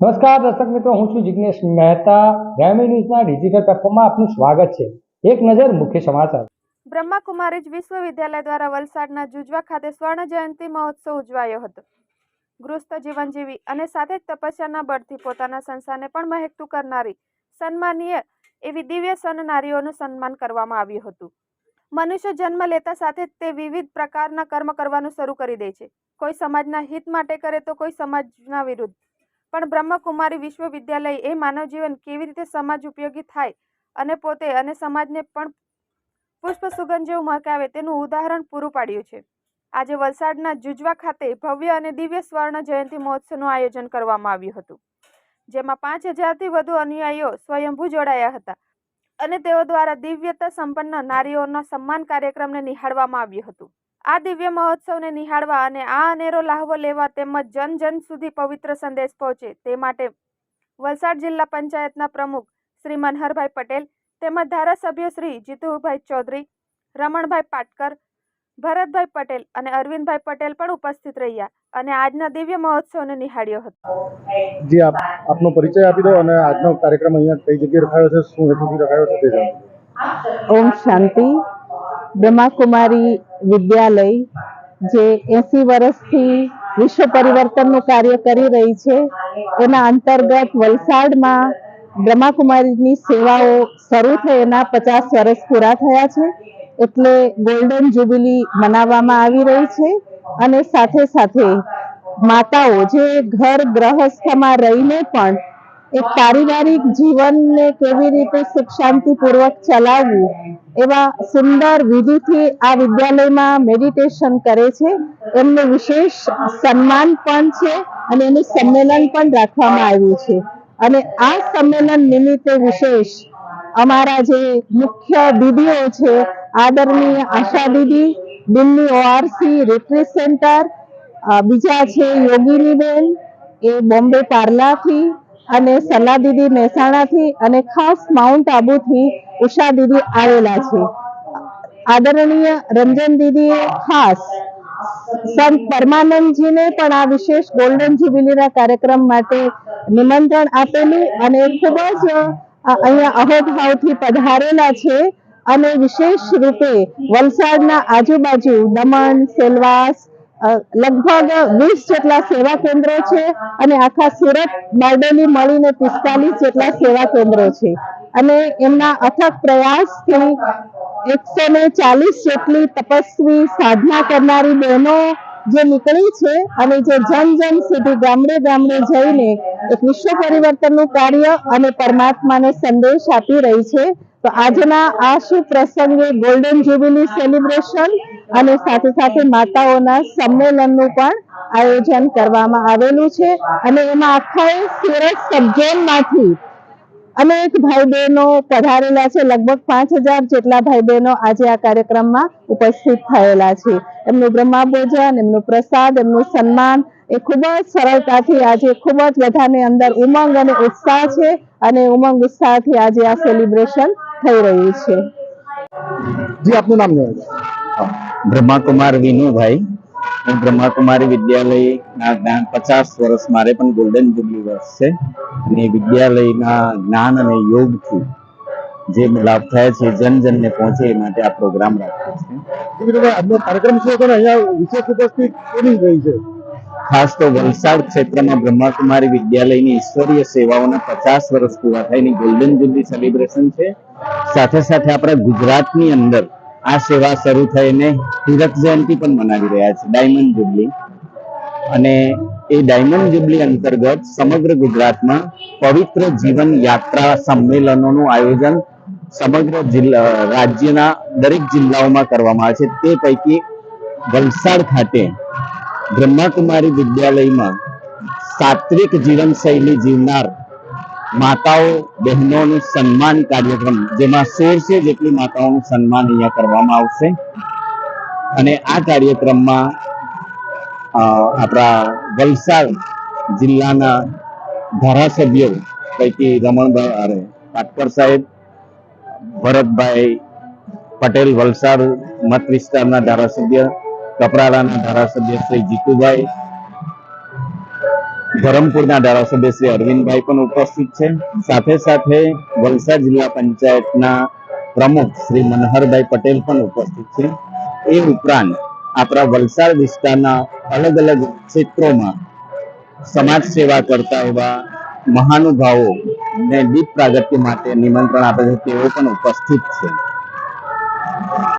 નમસ્કાર દર્શક મિત્રો, હું છું જિજ્ઞેશ મહેતા. ગ્રામી ન્યૂઝના ડિજિટલ પ્લેટફોર્મમાં આપનું સ્વાગત છે. એક નજર મુખ્ય સમાચાર. બ્રહ્માકુમારીજ વિશ્વવિદ્યાલય દ્વારા વલસાડના જુજવા ખાતે સ્વર્ણ જયંતિ મહોત્સવ ઉજવાયો હતો. ગૃહસ્થ જીવનજીવી અને સાથે જ તપસ્યાના બળથી પોતાના સંસારને પણ મહેકતું કરનારી સન્માનીય એવી દિવ્ય સન નારીઓનું સન્માન કરવામાં આવ્યું હતું. મનુષ્ય જન્મ લેતા સાથે તે વિવિધ પ્રકારના કર્મ કરવાનું શરૂ કરી દે છે. કોઈ સમાજના હિત માટે કરે તો કોઈ સમાજના વિરુદ્ધ. પણ બ્રહ્મકુમારી વિશ્વવિદ્યાલય એ માનવજીવન કેવી રીતે સમાજ ઉપયોગી થાય અને પોતે અને સમાજને પણ પુષ્પ સુગંધ જેવું મહકાવે તેનું ઉદાહરણ પૂરું પાડ્યું છે. આજે વલસાડના જુજવા ખાતે ભવ્ય અને દિવ્ય સ્વર્ણ જયંતિ મહોત્સવનું આયોજન કરવામાં આવ્યું હતું, જેમાં પાંચ હજારથી વધુ અનુયાયીઓ સ્વયંભૂ જોડાયા હતા અને તેઓ દ્વારા દિવ્યતા સંપન્ન નારીઓના સન્માન કાર્યક્રમને નિહાળવામાં આવ્યું હતું. આ દિવ્ય મહોત્સવને નિહાળવા અને આ અનેરો લાહવો લેવા તેમજ જન જન સુધી પવિત્ર સંદેશ પહોંચે તે માટે વલસાડ જિલ્લા પંચાયતના પ્રમુખ શ્રી મનહરભાઈ પટેલ તેમજ ધારાસભ્ય શ્રી જીતુભાઈ ચૌધરી રમણભાઈ પાટકર ભરતભાઈ પટેલ અને અરવિંદભાઈ પટેલ પણ ઉપસ્થિત રહ્યા અને આજના દિવ્ય મહોત્સવને નિહાળ્યો હતો. જી આપ આપનો પરિચય આપી દો અને આજનો કાર્યક્રમ અહીંયા કઈ જગ્યાએ રખાયો છે શું હેતુથી રખાયો છે તે જણાવો ઓમ શાંતિ. બ્રહ્માકુમારી વિદ્યાલય, જે એસી વર્ષથી વિશ્વ પરિવર્તનનું કાર્ય કરી રહી છે. એના અંતર્ગત વલસાડમાં બ્રહ્માકુમારીની સેવાઓ શરૂ થઈ, એના પચાસ વર્ષ પૂરા થયા છે. એટલે ગોલ્ડન જ્યુબિલી મનાવવામાં આવી રહી છે. અને સાથે સાથે માતાઓ, જે ઘર ગ્રહસ્થમાં રહીને પણ એક પારિવારિક જીવનને કેવી રીતે સુખ શાંતિપૂર્વક ચલાવવું એવા સુંદર વિધિથી આ વિદ્યાલયમાં મેડિટેશન કરે છે. એમનું વિશેષ સન્માન પણ છે અને એનું સંમેલન પણ રાખવામાં આવ્યું છે. અને આ સંમેલન નિમિત્તે વિશેષ અમારા જે મુખ્ય દીદીઓ છે, આદરણીય આશા દીદી, દિલ્હી ઓઆરસી રિટ્રીટ સેન્ટર બીજા છે યોગીનીબેન, એ બોમ્બે પાર્લાથી અને સલા દીદી મહેસાણાથી અને ખાસ માઉન્ટ આબુથી ઉષા દીદી આવેલા છે. આદરણીય રંજન દીદીએ ખાસ સંત પરમાનંદજીને પણ આ વિશેષ ગોલ્ડન જ્યુબિલીના કાર્યક્રમ માટે નિમંત્રણ આપેલું અને ખૂબ જ અહીંયા અહોભાવથી પધારેલા છે અને વિશેષ રૂપે વલસાડના આજુબાજુ દમણ, સેલવાસ લગભગ વીસ જેટલા સેવા કેન્દ્રો છે અને આખા સુરત, બારડોલી મળીને પિસ્તાલીસ જેટલા સેવા કેન્દ્રો છે. અને એમના અથક પ્રયાસથી એકસો ને ચાલીસ જેટલી તપસ્વી સાધના કરનારી બહેનો જે નીકળી છે અને જે જન જન સુધી ગામડે ગામડે જઈને એક વિશ્વ પરિવર્તનનું કાર્ય અને પરમાત્માને સંદેશ આપી રહી છે. તો આજના આ શુભ પ્રસંગે ગોલ્ડન જ્યુબિલી સેલિબ્રેશન અને સાથે સાથે માતાઓના સંમેલનનું પણ આયોજન કરવામાં આવેલું છે. અને એમાં આખા સુરત સબઝોનમાંથી અનેક ભાઈ બહેનો પધારેલા છે. લગભગ પાંચ હજાર જેટલા ભાઈ બહેનો આજે આ કાર્યક્રમમાં ઉપસ્થિત થયેલા છે. એમનું બ્રહ્મા ભોજન એમનું પ્રસાદ, એમનું સન્માન એ ખૂબ જ સરળતાથી આજે ખૂબ જ બધાની અંદર ઉમંગ અને ઉત્સાહ છે અને ઉમંગ ઉત્સાહથી આજે આ સેલિબ્રેશન થઈ રહ્યું છે. જી, આપનું નામ જણાવો. બ્રહ્માકુમાર વિનુભાઈ. હું બ્રહ્માકુમારી વિદ્યાલયના જ્ઞાન પચાસ વર્ષ મારે પણ ગોલ્ડન જુબલી વર્ષ છે. અને વિદ્યાલયના જ્ઞાન અને યોગથી જે લાભ થાય છે જન જનને પહોંચે એ માટે આ પ્રોગ્રામ રાખ્યો છે. આજનો કાર્યક્રમ છે પણ અહીંયા વિશેષ ઉપસ્થિત કોની રહી છે? ખાસ તો વલસાડ ક્ષેત્રમાં બ્રહ્માકુમારી વિદ્યાલયની ઈશ્વરીય સેવાઓના પચાસ વર્ષ પૂરા થઈને ગોલ્ડન જુબલી સેલિબ્રેશન છે. સાથે સાથે આપણા ગુજરાતની અંદર આ સેવા શરૂ થઈને હીરક જયંતિ પણ મનાવી રહ્યા છે, ડાયમંડ જુબલી. અને એ ડાયમંડ જુબલી અંતર્ગત સમગ્ર ગુજરાતમાં પવિત્ર જીવન યાત્રા સંમેલનોનું આયોજન સમગ્ર જિલ્લા, રાજ્યના દરેક જિલ્લાઓમાં કરવામાં આવે છે. તે પૈકી વલસાડ ખાતે બ્રહ્માકુમારી વિદ્યાલયમાં સાત્વિક જીવનશૈલી જીવનાર માતાઓ, બહેનોનું સન્માન કાર્યક્રમ, જેમાં સોળસો જેટલી માતાઓનું સન્માન અહીંયા કરવામાં આવશે. અને આ કાર્યક્રમમાં આપણા વલસાડ જિલ્લાના ધારાસભ્યો પૈકી રમણભાઈ અરે પાટકર સાહેબ, ભરતભાઈ પટેલ, વલસાડ મત વિસ્તારના ધારાસભ્ય, કપરાડાના ધારાસભ્ય શ્રી જીતુભાઈ ધરમપુરના ધારાસભ્ય શ્રી અરવિંદભાઈ પણ ઉપસ્થિત છે. સાથે સાથે વલસાડ જિલ્લા પંચાયતના પ્રમુખ શ્રી મનહરભાઈ પટેલ પણ ઉપસ્થિત છે. એ ઉપરાંત આપણા વલસાડ વિસ્તારના અલગ અલગ ક્ષેત્રોમાં સમાજ સેવા કરતા એવા મહાનુભાવો ને દીપ પ્રાગટ્ય માટે નિમંત્રણ આપે છે તેઓ પણ ઉપસ્થિત છે.